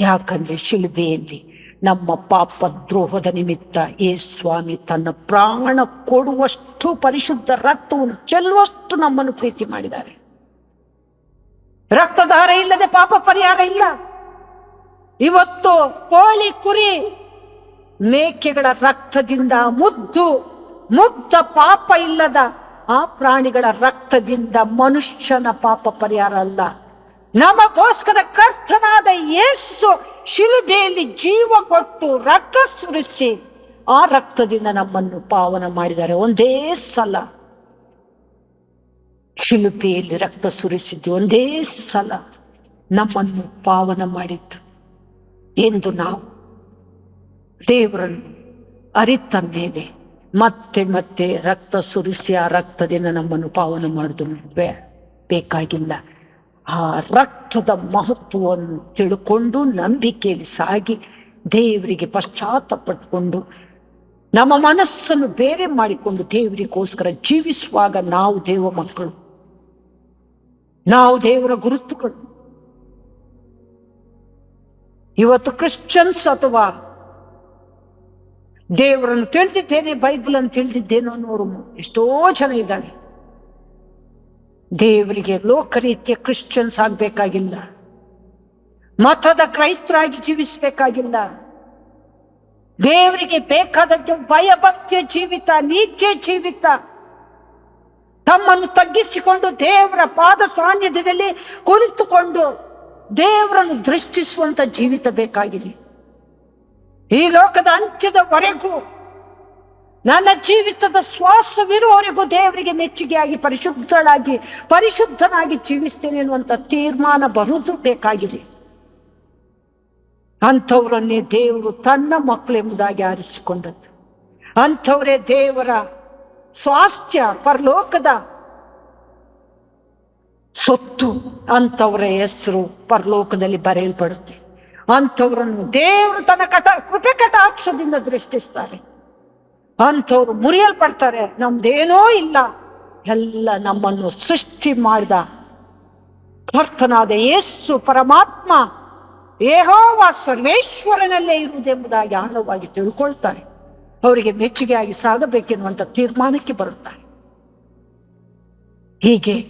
ಯಾಕಂದ್ರೆ ಶಿಲ್ಬೆಯಲ್ಲಿ ನಮ್ಮ ಪಾಪ ದ್ರೋಹದ ನಿಮಿತ್ತ ಏ ಸ್ವಾಮಿ ತನ್ನ ಪ್ರಾಣ ಕೊಡುವಷ್ಟು ಪರಿಶುದ್ಧ ರಕ್ತವನ್ನು ಚೆಲ್ಲುವಷ್ಟು ನಮ್ಮನ್ನು ಪ್ರೀತಿ ಮಾಡಿದ್ದಾರೆ. ರಕ್ತಧಾರ ಇಲ್ಲದೆ ಪಾಪ ಪರಿಹಾರ ಇಲ್ಲ. ಇವತ್ತು ಕೋಳಿ ಕುರಿ ಮೇಕೆಗಳ ರಕ್ತದಿಂದ ಮುದ್ದು, ಮುಗ್ಧ ಪಾಪ ಇಲ್ಲದ ಆ ಪ್ರಾಣಿಗಳ ರಕ್ತದಿಂದ ಮನುಷ್ಯನ ಪಾಪ ಪರಿಹಾರ ಅಲ್ಲ. ನಮಗೋಸ್ಕರ ಕರ್ತನಾದ ಯೇಸು ಶಿಲುಬೆಯಲ್ಲಿ ಜೀವ ಕೊಟ್ಟು ರಕ್ತ ಸುರಿಸಿ ಆ ರಕ್ತದಿಂದ ನಮ್ಮನ್ನು ಪಾವನ ಮಾಡಿದ್ದಾರೆ. ಒಂದೇ ಸಲ ಶಿಲುಬೆಯಲ್ಲಿ ರಕ್ತ ಸುರಿಸಿದ್ದು ಒಂದೇ ಸಲ ನಮ್ಮನ್ನು ಪಾವನ ಮಾಡಿದ್ದು ಎಂದು ನಾವು ದೇವರನ್ನು ಅರಿತ ಮೇಲೆ ಮತ್ತೆ ಮತ್ತೆ ರಕ್ತ ಸುರಿಸಿ ಆ ರಕ್ತದಿಂದ ನಮ್ಮನ್ನು ಪಾವನ ಮಾಡುದು ಬೇಕಾಗಿಲ್ಲ. ಆ ರಕ್ತದ ಮಹತ್ವವನ್ನು ತಿಳ್ಕೊಂಡು ನಂಬಿಕೆಯಲ್ಲಿ ಸಾಗಿ ದೇವರಿಗೆ ಪಶ್ಚಾತ್ತಪಟ್ಟುಕೊಂಡು ನಮ್ಮ ಮನಸ್ಸನ್ನು ಬೇರೆ ಮಾಡಿಕೊಂಡು ದೇವರಿಗೋಸ್ಕರ ಜೀವಿಸುವಾಗ ನಾವು ದೇವ ಮಕ್ಕಳು. ನಾವು ದೇವರ ಗುರುತುಗಳು. ಇವತ್ತು ಕ್ರಿಶ್ಚಿಯನ್ಸ್ ಅಥವಾ ದೇವರನ್ನು ತಿಳಿದಿದ್ದೇನೆ ಬೈಬಲ್ ಅನ್ನು ತಿಳಿದಿದ್ದೇನೋ ಅನ್ನೋರು ಎಷ್ಟೋ ಜನ ಇದ್ದಾರೆ. ದೇವರಿಗೆ ಲೋಕ ರೀತಿಯ ಕ್ರಿಶ್ಚಿಯನ್ಸ್ ಆಗಬೇಕಾಗಿಲ್ಲ. ಮತದ ಕ್ರೈಸ್ತರಾಗಿ ಜೀವಿಸಬೇಕಾಗಿಲ್ಲ. ದೇವರಿಗೆ ಬೇಕಾದಂತೆ ಭಯಭಕ್ತಿಯ ಜೀವಿತ, ನೀತ್ಯ ಜೀವಿತ. ತಮ್ಮನ್ನು ತಗ್ಗಿಸಿಕೊಂಡು ದೇವರ ಪಾದ ಸಾನ್ನಿಧ್ಯದಲ್ಲಿ ಕುಳಿತುಕೊಂಡು ದೇವರನ್ನು ದೃಷ್ಟಿಸುವಂಥ ಜೀವಿತ ಬೇಕಾಗಿದೆ. ಈ ಲೋಕದ ಅಂತ್ಯದವರೆಗೂ ನನ್ನ ಜೀವಿತದ ಶ್ವಾಸವಿರುವವರೆಗೂ ದೇವರಿಗೆ ಮೆಚ್ಚುಗೆಯಾಗಿ ಪರಿಶುದ್ಧಳಾಗಿ, ಪರಿಶುದ್ಧನಾಗಿ ಜೀವಿಸ್ತೇನೆ ಎನ್ನುವಂಥ ತೀರ್ಮಾನ ಬರುವುದು ಬೇಕಾಗಿದೆ. ಅಂಥವರನ್ನೇ ದೇವರು ತನ್ನ ಮಕ್ಕಳೆಂಬುದಾಗಿ ಆರಿಸಿಕೊಂಡದ್ದು. ಅಂಥವರೇ ದೇವರ ಸ್ವಾಸ್ಥ್ಯ, ಪರಲೋಕದ ಸೊತ್ತು, ಅಂಥವರ ಹೆಸರು ಪರಲೋಕದಲ್ಲಿ ಬರೆಯಲ್ಪಡುತ್ತೆ. ಅಂಥವರನ್ನು ದೇವರು ತನ್ನ ಕಟ, ಕೃಪೆ ಕಟಾಕ್ಷದಿಂದ ದೃಷ್ಟಿಸ್ತಾರೆ. ಅಂಥವ್ರು ಮುರಿಯಲ್ಪಡ್ತಾರೆ. ನಮ್ದೇನೋ ಇಲ್ಲ. ಎಲ್ಲ ನಮ್ಮನ್ನು ಸೃಷ್ಟಿ ಮಾಡಿದ ಕರ್ತನಾದ ಯೇಸು ಪರಮಾತ್ಮ ಏಹೋವ ಸರ್ವೇಶ್ವರನಲ್ಲೇ ಇರುವುದೆಂಬುದಾಗಿ ಆಳವಾಗಿ ತಿಳ್ಕೊಳ್ತಾರೆ. ಅವರಿಗೆ ಮೆಚ್ಚುಗೆಯಾಗಿ ಸಾಗಬೇಕೆನ್ನುವಂಥ ತೀರ್ಮಾನಕ್ಕೆ ಬರುತ್ತಾರೆ. ಹೀಗೆ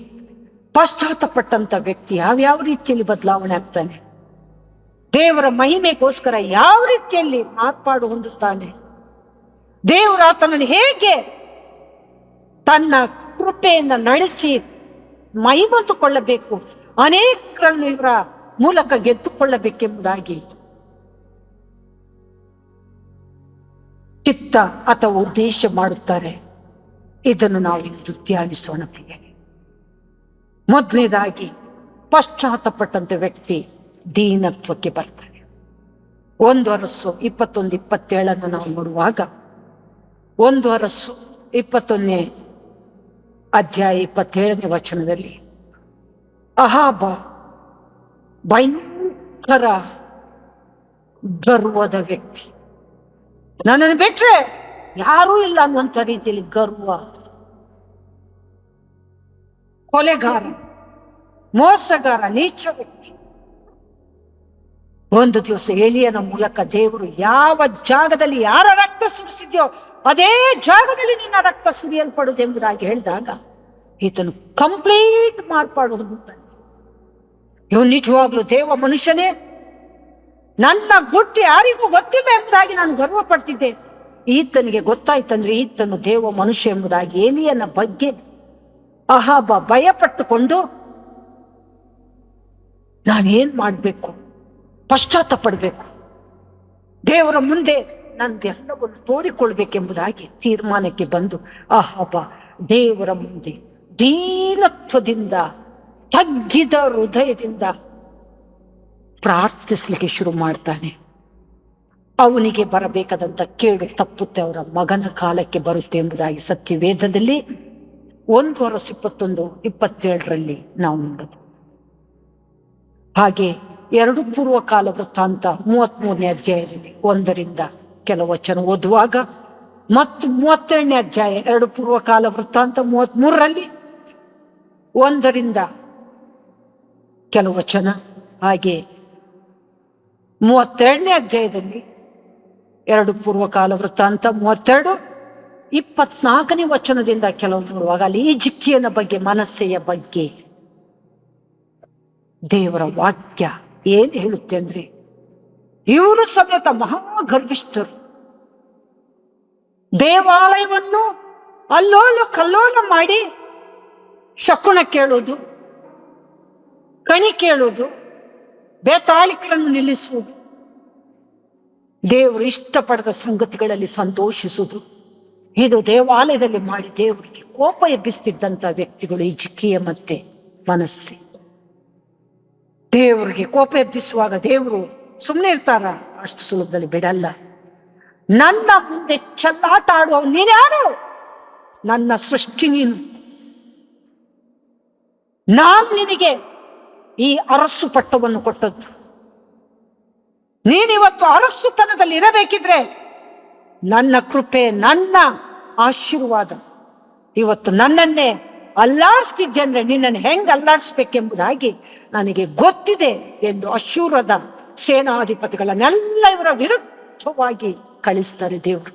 ಪಶ್ಚಾತ್ತಪಟ್ಟಂತ ವ್ಯಕ್ತಿ ಯಾವ್ಯಾವ ರೀತಿಯಲ್ಲಿ ಬದಲಾವಣೆ ಆಗ್ತಾನೆ? ದೇವರ ಮಹಿಮೆಗೋಸ್ಕರ ಯಾವ ರೀತಿಯಲ್ಲಿ ಮಾರ್ಪಾಡು ಹೊಂದುತ್ತಾನೆ? ದೇವರು ಆತನನ್ನು ಹೇಗೆ ತನ್ನ ಕೃಪೆಯಿಂದ ನಡೆಸಿ ಮೈಮಂತುಕೊಳ್ಳಬೇಕು ಅನೇಕರನ್ನು ಇವರ ಮೂಲಕ ಗೆದ್ದುಕೊಳ್ಳಬೇಕೆಂಬುದಾಗಿ ಚಿತ್ತ ಅಥವಾ ಉದ್ದೇಶ ಮಾಡುತ್ತಾರೆ. ಇದನ್ನು ನಾವು ಇಂದು ಧ್ಯಾನಿಸೋಣ ಮೊದಲನೇದಾಗಿ, ಪಶ್ಚಾತ್ತಪಟ್ಟಂತ ವ್ಯಕ್ತಿ ದೀನತ್ವಕ್ಕೆ ಬರ್ತಾನೆ. ಒಂದು ಅರಸು ಇಪ್ಪತ್ತೊಂದು ಇಪ್ಪತ್ತೇಳನ್ನು ನಾವು ನೋಡುವಾಗ ಒಂದು ಅರಸು, ಇಪ್ಪತ್ತೊಂದನೇ ಅಧ್ಯಾಯ ಇಪ್ಪತ್ತೇಳನೇ ವಚನದಲ್ಲಿ, ಅಹಾಬ ಭಯಂಕರ ಗರ್ವದ ವ್ಯಕ್ತಿ. ನನ್ನನ್ನು ಬಿಟ್ರೆ ಯಾರೂ ಇಲ್ಲ ಅನ್ನುವಂಥ ರೀತಿಯಲ್ಲಿ ಗರ್ವ. ಕೊಲೆಗಾರ, ಮೋಸಗಾರ, ನೀಚ ವ್ಯಕ್ತಿ. ಒಂದು ದಿವಸ ಏಲಿಯನ ಮೂಲಕ ದೇವರು ಯಾವ ಜಾಗದಲ್ಲಿ ಯಾರ ರಕ್ತ ಸುರಿಸಿದ್ಯೋ ಅದೇ ಜಾಗದಲ್ಲಿ ನಿನ್ನ ರಕ್ತ ಸುರಿಯಲ್ಪಡುವುದೆಂಬುದಾಗಿ ಹೇಳಿದಾಗ ಈತನು ಕಂಪ್ಲೀಟ್ ಮಾರ್ಪಾಡುವುದು ಹೊಂದುತ್ತಾನೆ ಇವನು ನಿಜವಾಗ್ಲೂ ದೇವ ಮನುಷ್ಯನೇ. ನನ್ನ ಗುಟ್ಟಿ ಯಾರಿಗೂ ಗೊತ್ತಿಲ್ಲ ಎಂಬುದಾಗಿ ನಾನು ಗರ್ವ ಪಡ್ತಿದ್ದೆ ಈತನಿಗೆ ಗೊತ್ತಾಯ್ತಂದ್ರೆ ಈತನು ದೇವ ಮನುಷ್ಯ ಎಂಬುದಾಗಿ ಏಲಿಯನ ಬಗ್ಗೆ ಅಹಾಬ ಭಯಪಟ್ಟುಕೊಂಡು ನಾನೇನ್ ಮಾಡಬೇಕು? ಪಶ್ಚಾತ್ತ ಪಡಬೇಕು ದೇವರ ಮುಂದೆ ನಂದೆಲ್ಲವನ್ನು ತೋಡಿಕೊಳ್ಬೇಕೆಂಬುದಾಗಿ ತೀರ್ಮಾನಕ್ಕೆ ಬಂದು ಅಹಾಬ ದೇವರ ಮುಂದೆ ದೀನತ್ವದಿಂದ, ತಗ್ಗಿದ ಹೃದಯದಿಂದ ಪ್ರಾರ್ಥಿಸ್ಲಿಕ್ಕೆ ಶುರು ಮಾಡ್ತಾನೆ. ಅವನಿಗೆ ಬರಬೇಕಾದಂಥ ಕೇಡು ತಪ್ಪುತ್ತೆ ಅವರ ಮಗನ ಕಾಲಕ್ಕೆ ಬರುತ್ತೆ ಎಂಬುದಾಗಿ ಸತ್ಯವೇದದಲ್ಲಿ ಒಂದು ವರ್ಷ ಇಪ್ಪತ್ತೊಂದು, ಇಪ್ಪತ್ತೇಳರಲ್ಲಿ ನಾವು ನೋಡಬಹುದು. ಹಾಗೆ ಎರಡು ಪೂರ್ವ ಕಾಲ ವೃತ್ತಾಂತ ಮೂವತ್ಮೂರನೇ ಅಧ್ಯಾಯದಲ್ಲಿ ಒಂದರಿಂದ ಕೆಲವು ವಚನ ಓದುವಾಗ, ಮತ್ತು ಮೂವತ್ತೆರಡನೇ ಅಧ್ಯಾಯ ಎರಡು ಪೂರ್ವ ಕಾಲ ವೃತ್ತಾಂತ ಮೂವತ್ಮೂರರಲ್ಲಿ ಒಂದರಿಂದ ಕೆಲವು ವಚನ, ಹಾಗೆ ಮೂವತ್ತೆರಡನೇ ಅಧ್ಯಾಯದಲ್ಲಿ ಎರಡು ಪೂರ್ವಕಾಲ ವೃತ್ತಾಂತ ಮೂವತ್ತೆರಡು, ಇಪ್ಪತ್ನಾಲ್ಕನೇ ವಚನದಿಂದ ಕೆಲವು ನೋಡುವಾಗ, ಅಲ್ಲಿ ಈಜಿಕ್ಕಿಯನ ಬಗ್ಗೆ, ಮನಸ್ಸೆಯ ಬಗ್ಗೆ ದೇವರ ವಾಕ್ಯ ಏನ್ ಹೇಳುತ್ತೆ ಅಂದ್ರೆ ಇವರು ಸಮೇತ ಮಹಾಗರ್ವಿಷ್ಠರು. ದೇವಾಲಯವನ್ನು ಅಲ್ಲೋಲ ಕಲ್ಲೋಲ ಮಾಡಿ ಶಕುನ ಕೇಳೋದು, ಕಣಿ ಕೇಳೋದು, ಬೇತಾಳಿಕರನ್ನು ನಿಲ್ಲಿಸುವುದು. ದೇವರು ಇಷ್ಟಪಡದ ಸಂಗತಿಗಳಲ್ಲಿ ಸಂತೋಷಿಸುವುದು. ಇದು ದೇವಾಲಯದಲ್ಲಿ ಮಾಡಿ ದೇವರಿಗೆ ಕೋಪ ಎಬ್ಬಿಸ್ತಿದ್ದಂಥ ವ್ಯಕ್ತಿಗಳು ಈ ಜಿಕ್ಕಿಯ ಮತ್ತೆ ಮನಸ್ಸೆ. ದೇವರಿಗೆ ಕೋಪ ಎಬ್ಬಿಸುವಾಗ ದೇವರು ಸುಮ್ಮನೆ ಇರ್ತಾರ ಅಷ್ಟು ಸುಲಭದಲ್ಲಿ ಬಿಡಲ್ಲ. ನನ್ನ ಮುಂದೆ ಚೆಲ್ಲಾಟ ಆಡುವ ನೀನ್ಯಾರು ನನ್ನ ಸೃಷ್ಟಿ ನೀನು. ನಾನು ನಿನಗೆ ಈ ಅರಸು ಪಟ್ಟವನ್ನು ಕೊಟ್ಟದ್ದು. ನೀನಿವತ್ತು ಅರಸುತನದಲ್ಲಿ ಇರಬೇಕಿದ್ರೆ ನನ್ನ ಕೃಪೆ, ನನ್ನ ಆಶೀರ್ವಾದ ಇವತ್ತು ನನ್ನನ್ನೇ ಅಲ್ಲಾಡಿಸ್ತಿದ್ದೆ ಅಂದ್ರೆ ನಿನ್ನನ್ನು ಹೆಂಗೆ ಅಲ್ಲಾಡಿಸ್ಬೇಕೆಂಬುದಾಗಿ ನನಗೆ ಗೊತ್ತಿದೆ ಎಂದು ಅಶೂರದ ಸೇನಾಧಿಪತಿಗಳನ್ನೆಲ್ಲ ಇವರ ವಿರುದ್ಧವಾಗಿ ಕಳಿಸ್ತಾರೆ ದೇವರು.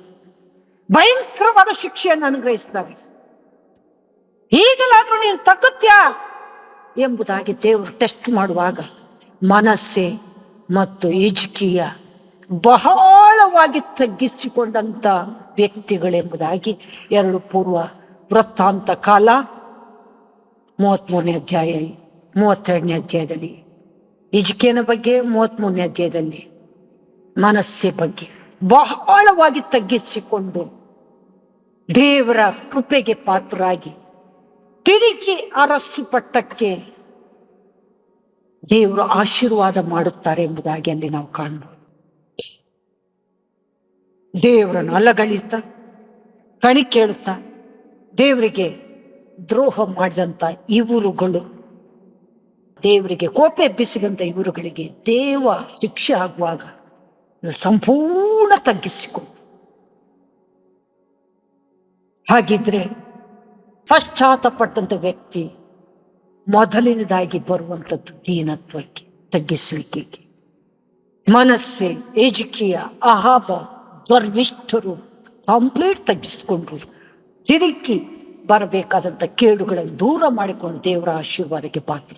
ಭಯಂಕರವಾದ ಶಿಕ್ಷೆಯನ್ನು ಅನುಗ್ರಹಿಸ್ತಾರೆ. ಈಗಲಾದ್ರೂ ನೀನು ತಗ್ಗುತ್ಯಾ ಎಂಬುದಾಗಿ ದೇವರು ಟೆಸ್ಟ್ ಮಾಡುವಾಗ ಮನಸ್ಸೆ ಮತ್ತು ಈಜಿಕಿಯ ಬಹಳವಾಗಿ ತಗ್ಗಿಸಿಕೊಂಡಂತ ವ್ಯಕ್ತಿಗಳೆಂಬುದಾಗಿ ಎರಡು ಪೂರ್ವ ವೃತ್ತಾಂತ ಕಾಲ ಮೂವತ್ಮೂರನೇ ಅಧ್ಯಾಯ ಮೂವತ್ತೆರಡನೇ ಅಧ್ಯಾಯದಲ್ಲಿ ಇಜ್ಕಿಯನ ಬಗ್ಗೆ ಮೂವತ್ಮೂರನೇ ಅಧ್ಯಾಯದಲ್ಲಿ, ಮನಸ್ಸೆ ಬಗ್ಗೆ ಬಹಳವಾಗಿ ತಗ್ಗಿಸಿಕೊಂಡು ದೇವರ ಕೃಪೆಗೆ ಪಾತ್ರರಾಗಿ ತಿರುಗಿ ಅರಸು ಪಟ್ಟಕ್ಕೆ ದೇವರು ಆಶೀರ್ವಾದ ಮಾಡುತ್ತಾರೆ ಎಂಬುದಾಗಿ ಅಲ್ಲಿ ನಾವು ಕಾಣಬಹುದು ದೇವರನ್ನು ಅಲ್ಲಗಳಿತ ಕಣಿ ಕೇಳುತ್ತಾ ದೇವರಿಗೆ ದ್ರೋಹ ಮಾಡಿದಂಥ ಇವರುಗಳು. ದೇವರಿಗೆ ಕೋಪ ಎಬ್ಬಿಸಿದಂಥ ಇವರುಗಳಿಗೆ ದೇವ ಶಿಕ್ಷೆ ಆಗುವಾಗ ಸಂಪೂರ್ಣ ತಗ್ಗಿಸಿಕೊಂಡು. ಹಾಗಿದ್ರೆ ಪಶ್ಚಾತ್ತಪಟ್ಟಂಥ ವ್ಯಕ್ತಿ ಮೊದಲಿನದಾಗಿ ಬರುವಂಥದ್ದು ದೀನತ್ವಕ್ಕೆ, ತಗ್ಗಿಸುವಿಕೆಗೆ. ಮನಸ್ಸೆ, ಏಜಿಕೆಯ ಅಹಾಭ ಗರ್ವಿಷ್ಠರು ಕಂಪ್ಲೀಟ್ ತಗ್ಗಿಸಿಕೊಂಡ್ರು. ತಿರುಗಿ ಬರಬೇಕಾದಂಥ ಕೇಡುಗಳನ್ನು ದೂರ ಮಾಡಿಕೊಂಡು ದೇವರ ಆಶೀರ್ವಾದಕ್ಕೆ ಪಾತ್ರ